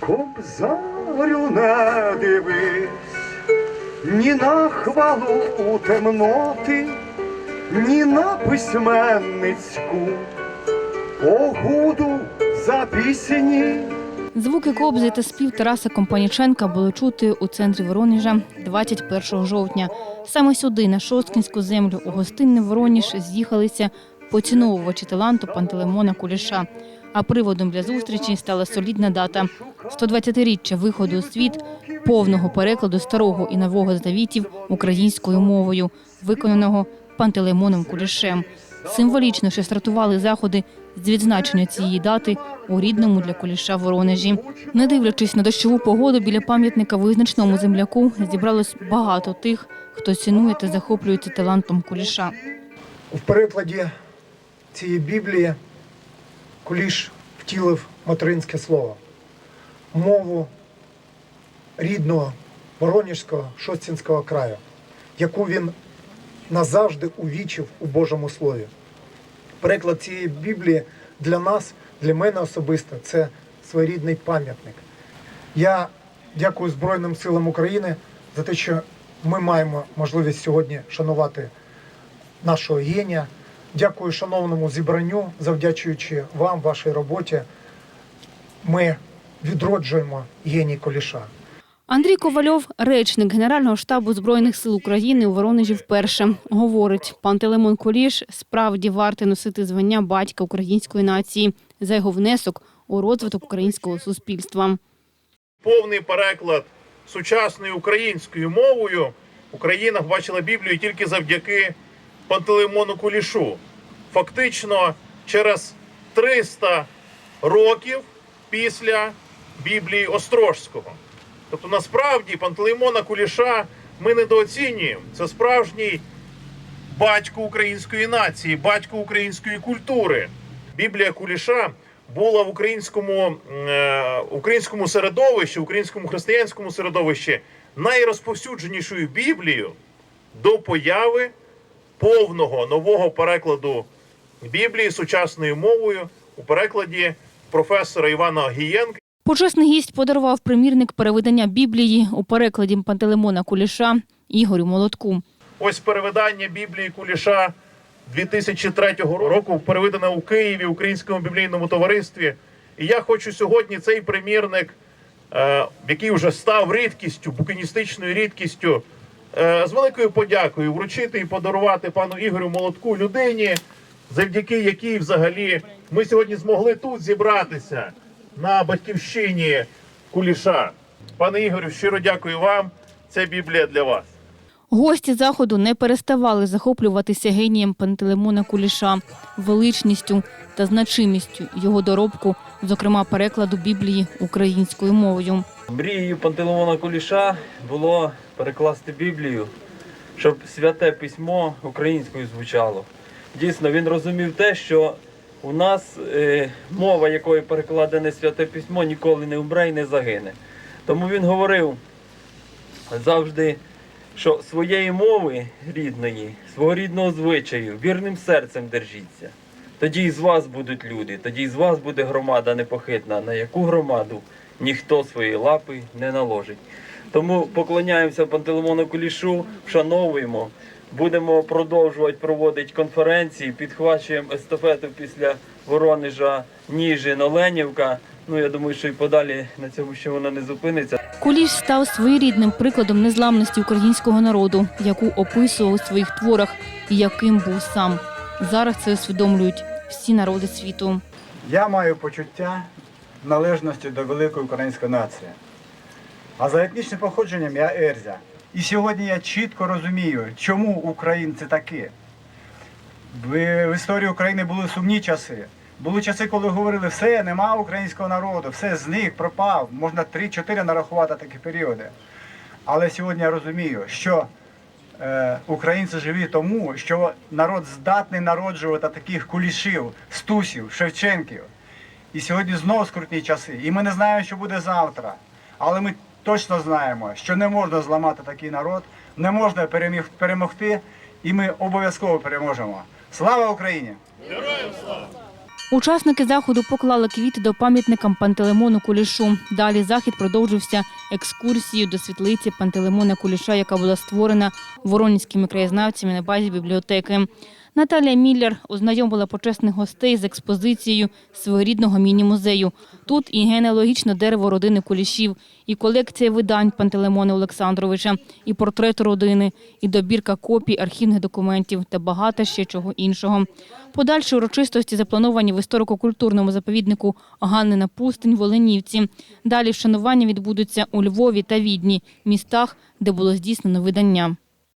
Кобзарю не дивись, ні на хвалу у темноти, ні на письменницьку погуду за пісні. Звуки кобзи та спів Тараса Компаніченка були чути у центрі Воронежа 21 жовтня. Саме сюди, на Шосткінську землю, у гостинний Вороніж з'їхалися поціновувачі таланту Пантелеймона Куліша. А приводом для зустрічі стала солідна дата – 120-річчя виходу у світ повного перекладу старого і нового завітів українською мовою, виконаного Пантелеймоном Кулішем. Символічно ще стартували заходи з відзначення цієї дати у рідному для Куліша Воронежі. Не дивлячись на дощову погоду, біля пам'ятника визначному земляку зібралось багато тих, хто цінує та захоплюється талантом Куліша. В перекладі цієї Біблії Куліш втілив материнське слово, мову рідного Воронежського Шостінського краю, яку він назавжди увічив у Божому Слові. Переклад цієї Біблії для нас, для мене особисто, це своєрідний пам'ятник. Я дякую Збройним силам України за те, що ми маємо можливість сьогодні шанувати нашого генія. Дякую шановному зібранню, завдячуючи вам, вашій роботі, ми відроджуємо геній Коліша. Андрій Ковальов, речник Генерального штабу Збройних сил України у Воронежі вперше, говорить, Пантелеймон Куліш справді вартий носити звання батька української нації за його внесок у розвиток українського суспільства. повний переклад сучасною українською мовою Україна бачила Біблію тільки завдяки Пантелеймону Кулішу. Фактично, через 300 років після Біблії Острожського. Тобто, насправді, Пантелеймона Куліша ми недооцінюємо. Це справжній батько української нації, батько української культури. Біблія Куліша була в українському, е, українському середовищі, українському християнському середовищі найрозповсюдженішою Біблією до появи повного нового перекладу Біблії сучасною мовою у перекладі професора Івана Гієнка. Почесний гість подарував примірник переведення Біблії у перекладі Пантелеймона Куліша Ігорю Молотку. Ось перевидання Біблії Куліша 2003 року, переведене у Києві Українському біблійному товаристві. І я хочу сьогодні цей примірник, е, який вже став рідкістю, букиністичною рідкістю, з великою подякою вручити і подарувати пану Ігорю Молотку людині, завдяки якій взагалі ми сьогодні змогли тут зібратися на батьківщині Куліша. Пане Ігорю, щиро дякую вам. Це Біблія для вас. Гості заходу не переставали захоплюватися генієм Пантелеймона Куліша, величністю та значимістю його доробку, зокрема перекладу Біблії українською мовою. Мрією Пантелеймона Куліша було перекласти Біблію, щоб святе письмо українською звучало. Дійсно, він розумів те, що у нас е, мова, якою перекладене святе письмо, ніколи не вмре і не загине. Тому він говорив завжди, що своєї мови рідної, свого рідного звичаю, вірним серцем держіться. Тоді і з вас будуть люди, тоді і з вас буде громада непохитна, на яку громаду ніхто свої лапи не наложить. Тому поклоняємося Пантелеймону Кулішу, вшановуємо, будемо продовжувати проводити конференції, підхвачуємо естафету після Воронежа, Ніжин, Оленівка. Ну я думаю, що і подалі на цьому ще вона не зупиниться. Куліш став своєрідним прикладом незламності українського народу, яку описував у своїх творах і яким був сам. Зараз це усвідомлюють всі народи світу. Я маю почуття належності до великої української нації. А за етнічним походженням я Ерзя. І сьогодні я чітко розумію, чому українці такі. В, історії України були сумні часи. Були часи, коли говорили, все, нема українського народу, все зник, пропав. Можна 3-4 нарахувати такі періоди. Але сьогодні я розумію, що е, українці живі тому, що народ здатний народжувати таких кулішів, стусів, шевченків. І сьогодні знову скрутні часи. І ми не знаємо, що буде завтра. Але ми точно знаємо, що не можна зламати такий народ, не можна переміг- перемогти, і ми обов'язково переможемо. Слава Україні! Героям! Учасники заходу поклали квіти до пам'ятника Пантелеймону Кулішу. Далі захід продовжився екскурсією до світлиці Пантелеймона Куліша, яка була створена воронівськими краєзнавцями на базі бібліотеки. Наталія Міллер ознайомила почесних гостей з експозицією своєрідного міні-музею. Тут і генеалогічне дерево родини Кулішів, і колекція видань Пантелеймона Олександровича, і портрет родини, і добірка копій архівних документів та багато ще чого іншого. Подальші урочистості заплановані в історико-культурному заповіднику Ганнина Пустинь в Оленівці. Далі вшанування відбудуться у Львові та Відні, містах, де було здійснено видання.